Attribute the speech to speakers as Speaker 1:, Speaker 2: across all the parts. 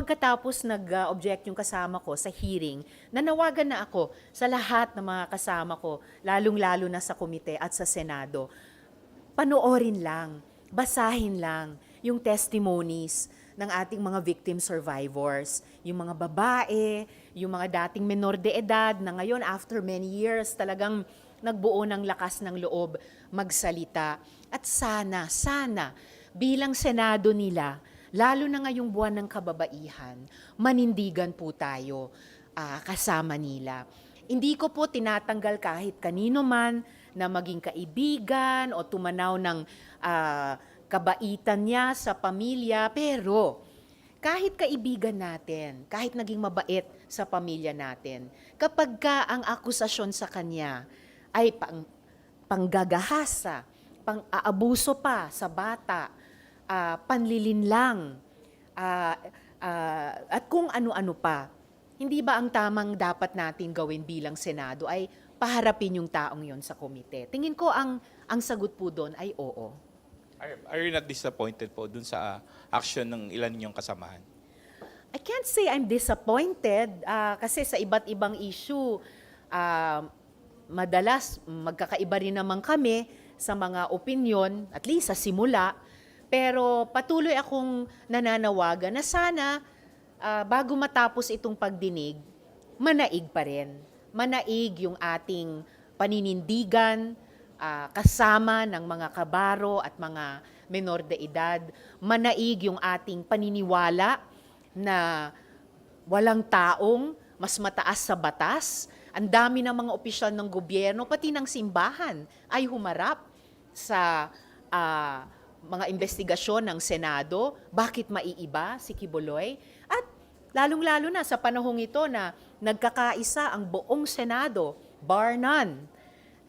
Speaker 1: pagkatapos nag-object yung kasama ko sa hearing, nanawagan na ako sa lahat ng mga kasama ko, lalong-lalo na sa komite at sa Senado. Panoorin lang, basahin lang yung testimonies ng ating mga victim survivors, yung mga babae, yung mga dating menor de edad na ngayon after many years talagang nagbuo ng lakas ng loob magsalita. At sana, sana, bilang Senado nila, lalo na ngayong buwan ng kababaihan, manindigan po tayo ah, kasama nila. Hindi ko po tinatanggal kahit kanino man na maging kaibigan o tumanaw ng ah, kabaitan niya sa pamilya, pero kahit kaibigan natin, kahit naging mabait sa pamilya natin, kapag ka ang akusasyon sa kanya ay pang, panggagahasa, pang-aabuso pa sa bata, ah, panlilinlang, ah, ah, at kung ano-ano pa, hindi ba ang tamang dapat natin gawin bilang Senado ay paharapin yung taong yon sa komite? Tingin ko ang, ang sagot po doon ay oo.
Speaker 2: Are, are you not disappointed po dun sa action ng ilan niyong kasamahan?
Speaker 1: I can't say I'm disappointed ah, kasi sa iba't ibang issue, ah, madalas magkakaiba rin naman kami sa mga opinion, at least sa simula. Pero patuloy akong nananawagan na sana ah, bago matapos itong pagdinig, manaig pa rin. Manaig yung ating paninindigan, ah, kasama ng mga kabaro at mga menor de edad. Manaig yung ating paniniwala na walang taong mas mataas sa batas. Ang dami ng mga opisyal ng gobyerno, pati ng simbahan, ay humarap sa ah, mga investigasyon ng Senado. Bakit maiiba si Kibuloy? At lalong-lalo na sa panahong ito na nagkakaisa ang buong Senado, bar none,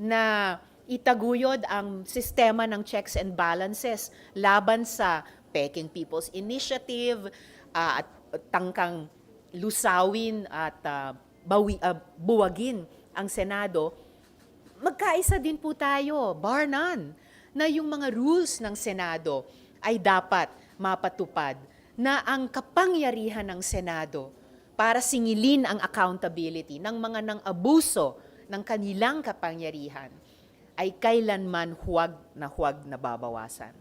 Speaker 1: na itaguyod ang sistema ng checks and balances laban sa Peking People's Initiative ah, at tangkang lusawin at ah, bawi, ah, buwagin ang Senado, magkaisa din po tayo, bar none, na yung mga rules ng Senado ay dapat mapatupad na ang kapangyarihan ng Senado para singilin ang accountability ng mga nang abuso ng kanilang kapangyarihan ay kailanman huwag na huwag na babawasan.